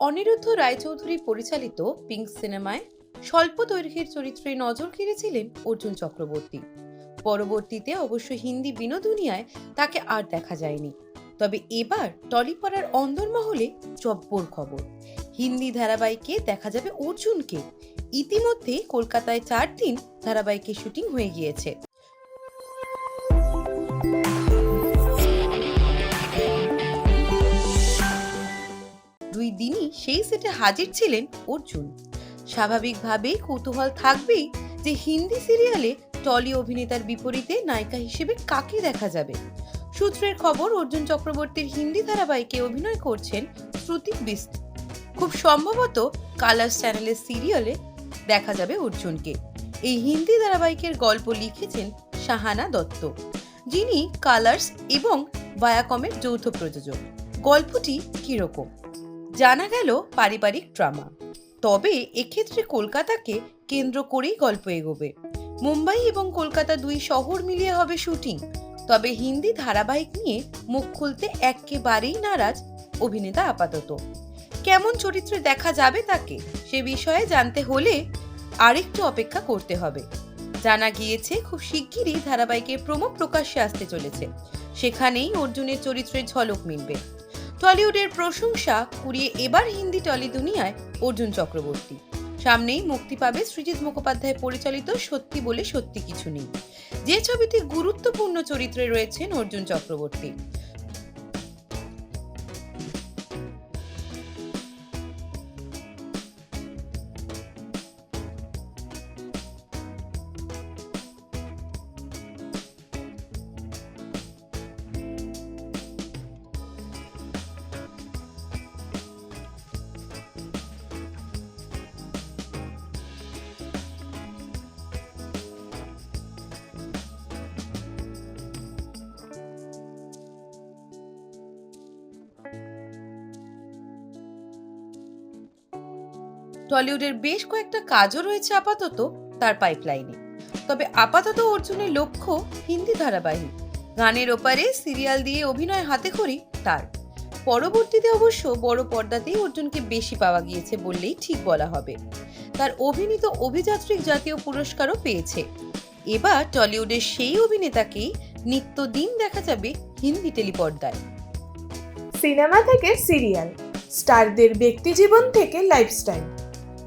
অনিরুদ্ধ রায়চৌধুরী পরিচালিত পিঙ্ক সিনেমায় স্বল্প দৈর্ঘ্যের চরিত্রে নজর কেড়েছিলেন অর্জুন চক্রবর্তী। পরবর্তীতে অবশ্য হিন্দি বিনোদুনিয়ায় তাকে আর দেখা যায়নি। তবে এবার টলিপাড়ার অন্দরমহলে জব্বর খবর। হিন্দি ধারাবাহিকে দেখা যাবে অর্জুনকে। ইতিমধ্যে কলকাতায় চার দিন ধারাবাহিকের শুটিং হয়ে গিয়েছে। সেই সেটে হাজির ছিলেন অর্জুন। স্বাভাবিকভাবেই কৌতূহল থাকবেই যে হিন্দি সিরিয়ালে টলি অভিনেতার বিপরীতে নায়িকা হিসেবে কাকে দেখা যাবে। সূত্রের খবর, অর্জুন চক্রবর্তীর হিন্দি ধারাবাহিকে অভিনয় করছেন শ্রুতি বিস্ত খুব সম্ভবত কালার্স চ্যানেলের সিরিয়ালে দেখা যাবে অর্জুনকে। এই হিন্দি ধারাবাহিকের গল্প লিখেছেন শাহানা দত্ত, যিনি কালার্স এবং ভায়াকমের যৌথ প্রযোজক। গল্পটি কীরকম? জানা গেল পারিবারিক ড্রামা। তবে এক্ষেত্রে কলকাতাকে কেন্দ্র করেই গল্প এগোবে। মুম্বাই এবং কলকাতা দুই শহর মিলিয়ে হবে শুটিং। তবে হিন্দি ধারাবাহিক নিয়ে মুখ খুলতে একেবারেই নারাজ অভিনেতা আপাতত। কেমন চরিত্রে দেখা যাবে তাকে সে বিষয়ে জানতে হলে আরেকটু অপেক্ষা করতে হবে। জানা গিয়েছে, খুব শিগগিরই ধারাবাহিকের প্রমো প্রকাশ্যে আসতে চলেছে। সেখানেই অর্জুনের চরিত্রের ঝলক মিলবে। টলিউডের প্রশংসা কুড়িয়ে এবার হিন্দি টলি দুনিয়ায় অর্জুন চক্রবর্তী। সামনেই মুক্তি পাবে সৃজিৎ মুখোপাধ্যায় পরিচালিত সত্যি বলে সত্যি কিছু নেই। যে ছবিতে গুরুত্বপূর্ণ চরিত্রে রয়েছেন অর্জুন চক্রবর্তী। টলিউডের বেশ কয়েকটা কাজও রয়েছে আপাতত তার পাইপলাইনে। তবে আপাতত অর্জুনের লক্ষ্য হিন্দি ধারাবাহিক। গানের ওপারে সিরিয়াল দিয়ে অভিনয় হাতে খড়ি তার। পরবর্তীতে অবশ্য বড় পর্দাতেই অর্জুনকে বেশি পাওয়া গিয়েছে বললেই ঠিক বলা হবে। তার অভিনীত অভিযাত্রিক জাতীয় পুরস্কারও পেয়েছে। এবার টলিউডের সেই অভিনেতাকেই নিত্যদিন দেখা যাবে হিন্দি টেলিপর্দায়। সিনেমা থেকে সিরিয়াল, স্টারদের ব্যক্তিজীবন থেকে লাইফস্টাইল।